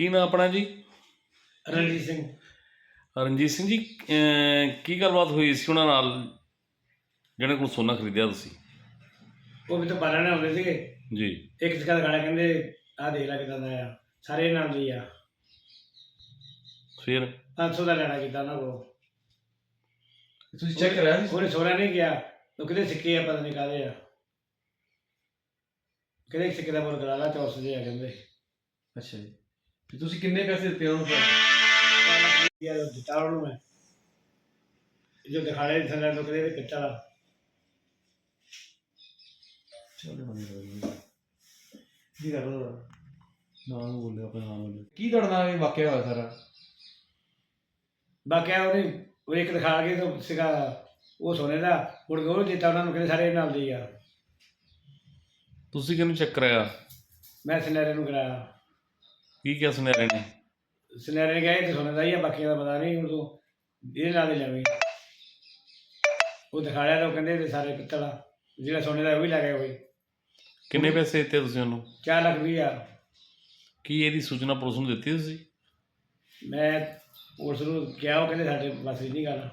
ਕੀ ਨਾਮ ਆਪਣਾ ਜੀ? ਰਣਜੀਤ ਸਿੰਘ। ਰਣਜੀਤ ਸਿੰਘ ਜੀ ਕੀ ਗੱਲਬਾਤ ਹੋਈ ਸੀ ਉਹਨਾਂ ਨਾਲ ਜਿਹਨਾਂ ਕੋਲ ਸੋਨਾ ਖਰੀਦਿਆ ਤੁਸੀਂ? ਉਹ ਵੀ ਤਾਂ ਬਾਰਾਂ ਨਾਲ ਆਉਂਦੇ ਸੀਗੇ। ਜੀ। ਇੱਕ ਸਿੱਕਾ ਦਾ ਗਾਣਾ ਕਹਿੰਦੇ ਆਹ ਦੇਖ ਲੈ ਕਿਦਾਂ ਦਾ ਆ। ਸਾਰੇ ਨਾਮ ਦੀ ਆ। ਫਿਰ? 500 ਦਾ ਲੈਣਾ ਕੀਤਾ ਉਹਨਾਂ ਕੋਲ। ਤੁਸੀਂ ਚੈੱਕ ਕਰਿਆ ਸੀ? ਉਹਨੇ ਸੋਨਾ ਨਹੀਂ ਗਿਆ ਉਹ ਕਿਤੇ ਸਿੱਕੇ ਆ ਪਤਾ ਨਹੀਂ ਕਾਹਦੇ ਆ। ਕਿਹਦੇ ਸਿੱਕੇ ਦਾ ਮੁੱਲ ਕਰਾ ਲਾ 400 ਦੇ ਆ ਕਹਿੰਦੇ। ਅੱਛਾ ਜੀ। ਤੇ ਤੁਸੀਂ ਕਿੰਨੇ ਪੈਸੇ ਦਿੱਤੇ ਉਹਨੂੰ ਫਿਰ ਯਾਰ ਦਿੱਤਾ ਉਹਨੂੰ ਮੈਂ ਜੋ ਦਿਖਾੜੇ ਥੱਲੇ ਲੋਕ ਦੇ ਆ ਚਲੋ ਜੀ ਕਰ ਨਾ ਨੂੰ ਬੋਲਿਆ ਆਪਣੇ ਕੀ ਤੁਹਾਡੇ ਨਾਲ ਇਹ ਵਾਕਿਆ ਹੋਇਆ ਸਾਰਾ ਬਾਕੀ ਉਹਨੇ ਉਹ ਇੱਕ ਦਿਖਾ ਕੇ ਤਾਂ ਸੀਗਾ ਉਹ ਸੋਨੇ ਦਾ ਮੁੜ ਕੇ ਉਹ ਦਿੱਤਾ ਉਹਨਾਂ ਨੂੰ ਕਹਿੰਦੇ ਸਾਰੇ ਨਾਲ ਦੀ ਆ ਤੁਸੀਂ ਕਿਹਨੂੰ ਚੈੱਕ ਕਰਾਇਆ ਮੈਂ ਸਿਨੇਰੇ ਨੂੰ ਕਰਾਇਆ ਕੀ ਕਿਹਾ ਸੁਨਿਆਰੇ ਨੇ? ਸਿਨੇਰੇ ਨੇ ਕਿਹਾ ਤਾਂ ਸੋਨੇ ਦਾ ਹੀ ਆ ਬਾਕੀਆਂ ਦਾ ਪਤਾ ਨਹੀਂ ਹੁਣ ਤੂੰ ਇਹਦੇ ਨਾਲ ਦੇ ਲੈਵੀਂ ਉਹ ਦਿਖਾੜਿਆ ਤਾਂ ਉਹ ਕਹਿੰਦੇ ਇਹ ਸਾਰੇ ਪਿੱਤਲ ਆ। ਜਿਹੜਾ ਸੋਨੇ ਦਾ ਉਹ ਵੀ ਲੈ ਗਿਆ ਕੋਈ ਕਿੰਨੇ ਪੈਸੇ ਦਿੱਤੇ ਤੁਸੀਂ ਉਹਨੂੰ? 4 ਲੱਖ ਵੀਹ ਆ ਕੀ ਇਹਦੀ ਸੂਚਨਾ ਪੁਲਿਸ ਨੂੰ ਦਿੱਤੀ ਤੁਸੀਂ? ਮੈਂ ਪੁਲਿਸ ਨੂੰ ਕਿਹਾ ਉਹ ਕਹਿੰਦੇ ਸਾਡੇ ਬਸ ਨਹੀਂ ਗੱਲ